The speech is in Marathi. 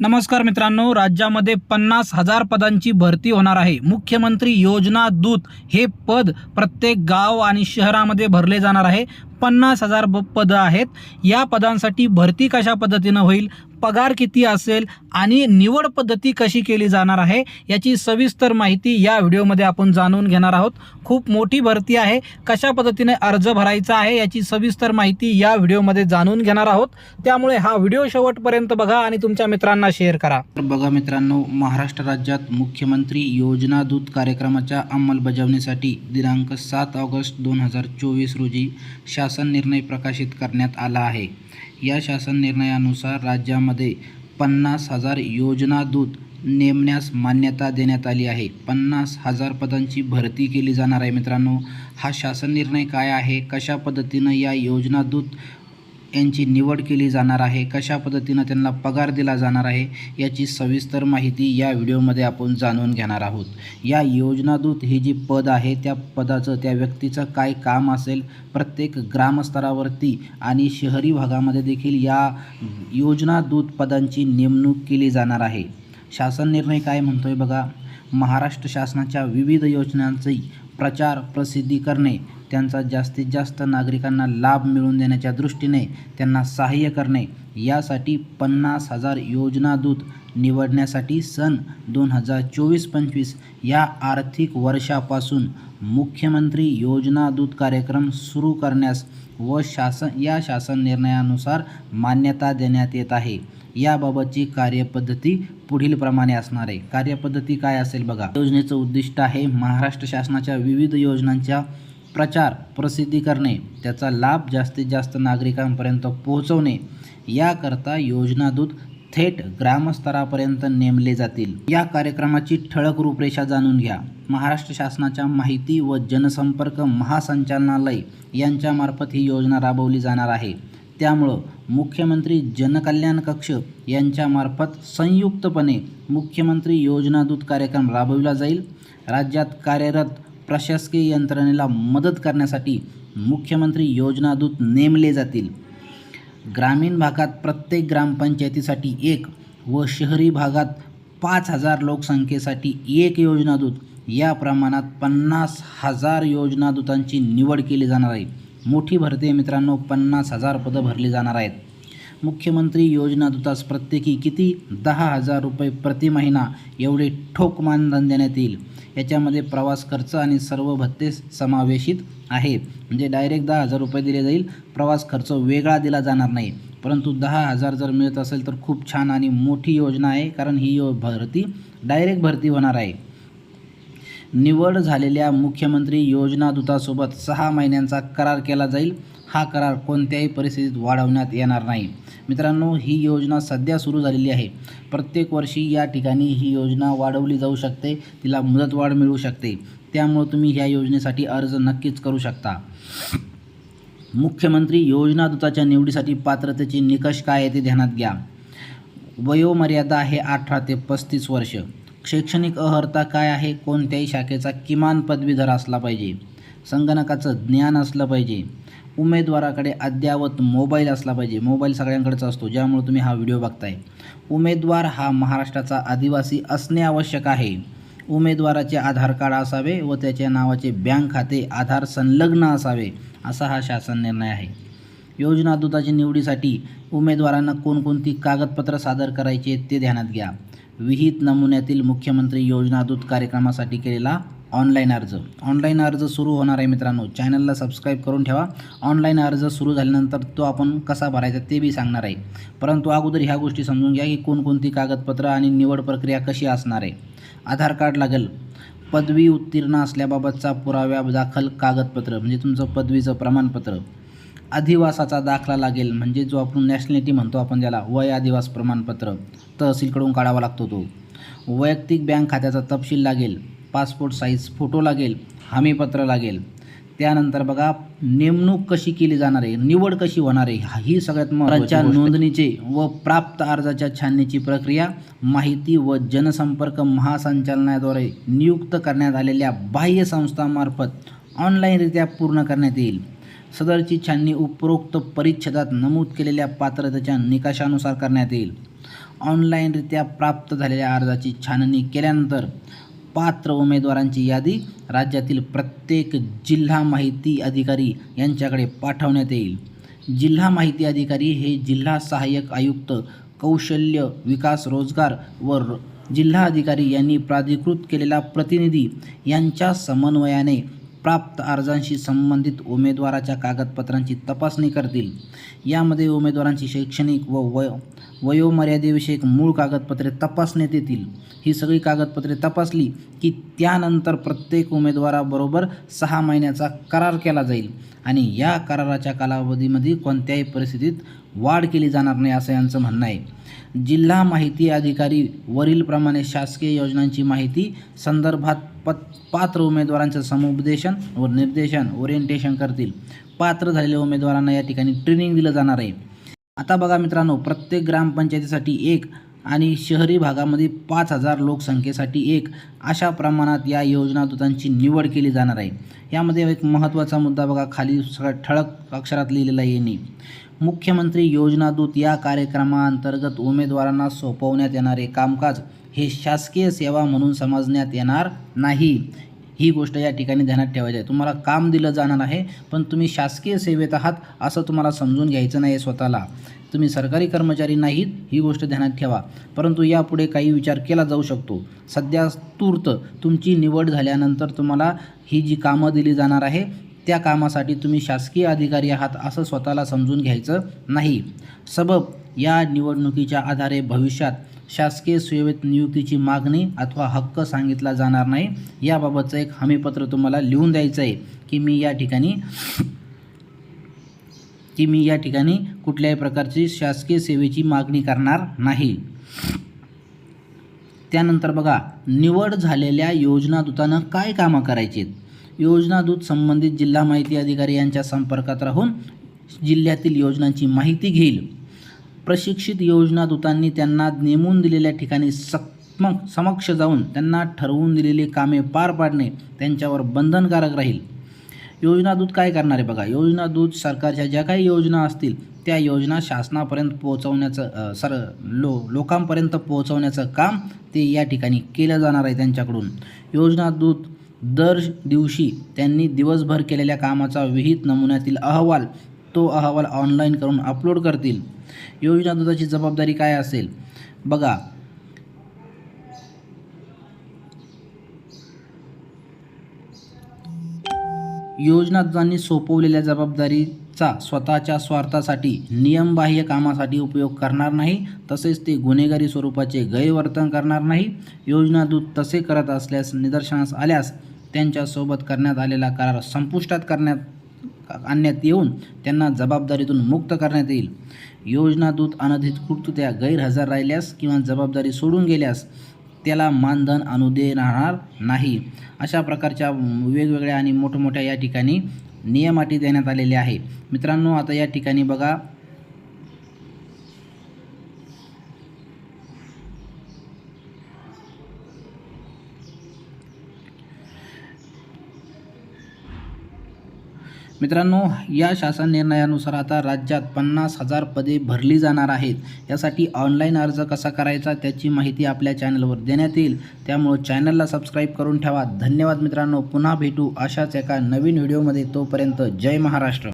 नमस्कार मित्रांनो राज्यामध्ये पन्नास हजार पदांची भरती होणार आहे. मुख्यमंत्री योजना दूत हे पद प्रत्येक गाव आणि शहरामध्ये भरले जाणार आहे. पन्नास हजार ब पदं आहेत. या पदांसाठी भरती कशा पद्धतीनं होईल पगार किती असेल आणि निवड पद्धती कशी केली जाणार आहे याची सविस्तर माहिती या व्हिडिओमध्ये आपण जाणून घेणार आहोत. खूप मोठी भरती आहे. कशा पद्धतीने अर्ज भरायचा आहे याची सविस्तर माहिती या व्हिडिओमध्ये जाणून घेणार आहोत. त्यामुळे हा व्हिडिओ शेवटपर्यंत बघा आणि तुमच्या मित्रांना शेअर करा. तर बघा मित्रांनो महाराष्ट्र राज्यात मुख्यमंत्री योजना दूत कार्यक्रमाच्या अंमलबजावणीसाठी दिनांक सात ऑगस्ट दोन हजार चोवीस रोजी शासन शासन निर्णय प्रकाशित करण्यात आला आहे. या शासन निर्णयानुसार राज्यामध्ये पन्नास हजार योजनादूत नेमण्यास मान्यता देण्यात आली आहे. पन्नास हजार पदांची भरती केली जाणार आहे मित्रांनो. हा शासन निर्णय काय आहे? कशा पद्धतीनं या योजनादूत यांची निवड केली जाणार आहे कशा पद्धतीनं त्यांना पगार दिला जाणार आहे याची सविस्तर माहिती या व्हिडिओमध्ये आपण जाणून घेणार आहोत. या योजनादूत ही जी पद आहे त्या पदाचं त्या व्यक्तीचं काय काम असेल प्रत्येक ग्रामस्तरावरती आणि शहरी भागामध्ये देखील या योजनादूत पदांची नेमणूक केली जाणार आहे. शासन निर्णय काय म्हणतोय बघा? महाराष्ट्र शासनाच्या विविध योजनांचे प्रचार प्रसिद्धी करणे त्यांचा जास्तीत जास्त नागरिकांना लाभ मिळवून देण्याच्या दृष्टीने त्यांना सहाय्य करणे. यासाठी पन्नास हजार योजना दूत निवडण्यासाठी सन दोन हजार चोवीस पंचवीस या आर्थिक वर्षापासून मुख्यमंत्री योजनादूत कार्यक्रम सुरू करण्यास व शासन या शासन निर्णयानुसार मान्यता देण्यात येत आहे. याबाबतची कार्यपद्धती पुढील प्रमाणे असणार आहे. कार्यपद्धती काय असेल बघा. योजनेचं उद्दिष्ट आहे महाराष्ट्र शासनाच्या विविध योजनांच्या प्रचार प्रसिद्धी करणे त्याचा लाभ जास्तीत जास्त नागरिकांपर्यंत पोहोचवणे याकरता योजनादूत थेट ग्रामस्तरापर्यंत नेमले जातील. या कार्यक्रमाची ठळक रूपरेषा जाणून घ्या. महाराष्ट्र शासनाच्या माहिती व जनसंपर्क महासंचालनालय यांच्यामार्फत ही योजना राबवली जाणार आहे. त्यामुळं मुख्यमंत्री जनकल्याण कक्ष यांच्यामार्फत संयुक्तपणे मुख्यमंत्री योजनादूत कार्यक्रम राबविला जाईल. राज्यात कार्यरत प्रशासकीय यंत्रणेला मदत करण्यासाठी मुख्यमंत्री योजनादूत नेमले जातील. ग्रामीण भागात प्रत्येक ग्रामपंचायतीसाठी एक व शहरी भागात पाच हजार लोकसंख्येसाठी एक योजनादूत. या प्रमाणात पन्नास हजार योजनादूतांची निवड केली जाणार आहे. मोठी भरती मित्रांनो पन्नास हजार पदं भरली जाणार आहेत. मुख्यमंत्री योजनादूतास प्रत्येकी किती? दहा हजार रुपये प्रति महिना एवढे ठोक मानधन देण्यात येईल. याच्यामध्ये प्रवास खर्च आणि सर्व भत्ते समावेशित आहे म्हणजे डायरेक्ट दहा हजार रुपये दिले जाईल. प्रवास खर्च वेगळा दिला जाणार नाही. परंतु दहा हजार जर मिळत असेल तर खूप छान आणि मोठी योजना आहे. कारण ही यो भरती डायरेक्ट भरती होणार आहे. निवड झालेल्या मुख्यमंत्री योजनादूतासोबत सहा महिन्यांचा करार केला जाईल. हा करार कोणत्याही परिस्थितीत वाढवण्यात येणार नाही. मित्रांनो ही योजना सध्या सुरू झालेली आहे. प्रत्येक वर्षी या ठिकाणी ही योजना वाढवली जाऊ शकते. तिला मुदतवाढ मिळू शकते. त्यामुळं तुम्ही ह्या योजनेसाठी अर्ज नक्कीच करू शकता. मुख्यमंत्री योजना दूताच्या निवडीसाठी पात्रतेचे निकष काय आहे ते ध्यानात घ्या. वयोमर्यादा आहे अठरा ते पस्तीस वर्ष. शैक्षणिक अहर्ता काय आहे? कोणत्याही शाखेचा किमान पदवीधर असला पाहिजे. संगणकाचं ज्ञान असलं पाहिजे. उमेदवाराकडे अद्ययावत मोबाईल असला पाहिजे. मोबाईल सगळ्यांकडेच असतो ज्यामुळे तुम्ही हा व्हिडिओ बघताय. उमेदवार हा महाराष्ट्राचा आदिवासी असणे आवश्यक आहे. उमेदवाराचे आधार कार्ड असावे व त्याच्या नावाचे बँक खाते आधार संलग्न असावे असा हा शासन निर्णय आहे. योजना दूताच्या निवडीसाठी उमेदवारांना कोणकोणती कागदपत्र सादर करायची आहेत ते ध्यानात घ्या. विहित नमुन्यातील मुख्यमंत्री योजना दूत कार्यक्रमासाठी केलेला ऑनलाईन अर्ज. ऑनलाईन अर्ज सुरू होणार आहे मित्रांनो. चॅनलला सबस्क्राईब करून ठेवा. ऑनलाईन अर्ज सुरू झाल्यानंतर तो आपण कसा भरायचा ते बी सांगणार आहे. परंतु अगोदर ह्या गोष्टी समजून घ्या की कोणकोणती कागदपत्रं आणि निवड प्रक्रिया कशी असणार आहे. आधार कार्ड लागेल. पदवी उत्तीर्ण असल्याबाबतचा पुराव्या दाखल कागदपत्र म्हणजे तुमचं पदवीचं प्रमाणपत्र. अधिवासाचा दाखला लागेल म्हणजे जो आपण नॅशनॅलिटी म्हणतो आपण ज्याला वय अधिवास प्रमाणपत्र तहसीलकडून काढावा लागतो तो. वैयक्तिक बँक खात्याचा तपशील लागेल पासपोर्ट साईज फोटो लागेल हमीपत्र लागेल. त्यानंतर बघा नेमणूक कशी केली जाणार आहे निवड कशी होणार आहे ही सगळ्यात महत्त्वाच्या नोंदणीचे व प्राप्त अर्जाच्या छाननीची प्रक्रिया माहिती व जनसंपर्क महासंचालनाद्वारे नियुक्त करण्यात आलेल्या बाह्य संस्थांमार्फत ऑनलाईनरित्या पूर्ण करण्यात येईल. सदरची छाननी उपरोक्त परिच्छेदात नमूद केलेल्या पात्रतेच्या निकषानुसार करण्यात येईल. ऑनलाईनरित्या प्राप्त झालेल्या अर्जाची छाननी केल्यानंतर पात्र उमेदवारांची यादी राज्यातील प्रत्येक जिल्हा माहिती अधिकारी यांच्याकडे पाठवण्यात येईल. जिल्हा माहिती अधिकारी हे जिल्हा सहाय्यक आयुक्त कौशल्य विकास रोजगार व र- जिल्हा अधिकारी यांनी प्राधिकृत केलेला प्रतिनिधी यांच्या समन्वयाने प्राप्त अर्जांशी संबंधित उमेदवाराच्या कागदपत्रांची तपासणी करतील. यामध्ये उमेदवारांची शैक्षणिक व वय वयोमर्यादेविषयक मूळ कागदपत्रे तपासण्यात येतील. ही सगळी कागदपत्रे तपासली की त्यानंतर प्रत्येक उमेदवाराबरोबर सहा महिन्याचा करार केला जाईल आणि या कराराच्या कालावधीमध्ये कोणत्याही परिस्थितीत वाढ केली जाणार नाही असं यांचं म्हणणं आहे. जिल्हा माहिती अधिकारी वरीलप्रमाणे शासकीय योजनांची माहिती संदर्भात पत पात्र उमेदवारांचं समुपदेशन व निर्देशन ओरिएंटेशन करतील. पात्र झालेल्या उमेदवारांना या ठिकाणी ट्रेनिंग दिलं जाणार आहे. आता बघा मित्रांनो प्रत्येक ग्रामपंचायतीसाठी एक आणि शहरी भागामध्ये पाच हजार लोकसंख्येसाठी एक अशा प्रमाणात या योजनादूतांची निवड केली जाणार आहे. यामध्ये एक महत्त्वाचा मुद्दा बघा खाली ठळक अक्षरात लिहिलेला येणे मुख्यमंत्री योजनादूत या कार्यक्रमाअंतर्गत उमेदवारांना सोपवण्यात येणारे कामकाज हे शासकीय सेवा म्हणून समजण्यात येणार नाही. ही गोष्ट या ठिकाणी ध्यानात ठेवायची आहे. तुम्हाला काम दिलं जाणार आहे पण तुम्ही शासकीय सेवेत आहात असं तुम्हाला समजून घ्यायचं नाही आहे स्वतःला. तुम्ही सरकारी कर्मचारी नाहीत ही गोष्ट ध्यानात ठेवा. परंतु यापुढे काही विचार केला जाऊ शकतो. सध्या तूर्त तुमची निवड झाल्यानंतर तुम्हाला ही जी कामं दिली जाणार आहे त्या कामासाठी तुम्ही शासकीय अधिकारी आहात असं स्वतःला समजून घ्यायचं नाही. सबब या निवडणुकीच्या आधारे भविष्यात शासकीय सेवेत नियुक्तीची मागणी अथवा हक्क सांगितला जाणार नाही. याबाबतचं एक हमीपत्र तुम्हाला लिहून द्यायचं आहे की मी या ठिकाणी की मी या ठिकाणी कुठल्याही प्रकारची शासकीय सेवेची मागणी करणार नाही. त्यानंतर बघा निवड झालेल्या योजनादूतानं काय कामं करायची योजनादूत संबंधित जिल्हा माहिती अधिकारी यांच्या संपर्कात राहून जिल्ह्यातील योजनांची माहिती घेईल. प्रशिक्षित योजना दूतांनी त्यांना नेमून दिलेल्या ठिकाणी सक्मक समक्ष जाऊन त्यांना ठरवून दिलेली कामे पार पाडणे त्यांच्यावर बंधनकारक राहील. योजनादूत काय करणार आहे बघा? योजनादूत सरकारच्या ज्या काही योजना असतील त्या योजना शासनापर्यंत पोहोचवण्याचं सर लो लोकांपर्यंत पोहोचवण्याचं काम ते या ठिकाणी केलं जाणार आहे त्यांच्याकडून. योजनादूत दर दिवशी त्यांनी दिवसभर केलेल्या कामाचा विहित नमुन्यातील अहवाल तो अहवाल ऑनलाईन करून अपलोड करतील. योजना दुधाची जबाबदारी काय असेल? बघा. योजना दुधांनी सोपवलेल्या जबाबदारीचा स्वतःच्या स्वार्थासाठी नियमबाह्य कामासाठी उपयोग करणार नाही तसेच ते गुन्हेगारी स्वरूपाचे गैरवर्तन करणार नाही. योजना दूध तसे करत असल्यास निदर्शनास आल्यास त्यांच्यासोबत करण्यात आलेला करार संपुष्टात करण्यात आणण्यात येऊन त्यांना जबाबदारीतून मुक्त करण्यात येईल. योजनादूत अनधिकृतरित्या गैरहजर राहिल्यास किंवा जबाबदारी सोडून गेल्यास त्याला मानधन अनुदे राहणार नाही. अशा प्रकारच्या वेगवेगळ्या आणि मोठमोठ्या या ठिकाणी नियम अटी देण्यात आलेल्या आहे. मित्रांनो आता या ठिकाणी बघा मित्रांनो या शासन निर्णयानुसार आता राज्यात पन्नास हजार पदे भरली जाणार आहेत. यासाठी ऑनलाईन अर्ज कसा करायचा त्याची माहिती आपल्या चॅनलवर देण्यात येईल. त्यामुळं चॅनलला सबस्क्राईब करून ठेवा. धन्यवाद मित्रांनो. पुन्हा भेटू अशाच एका नवीन व्हिडिओमध्ये. तोपर्यंत जय महाराष्ट्र.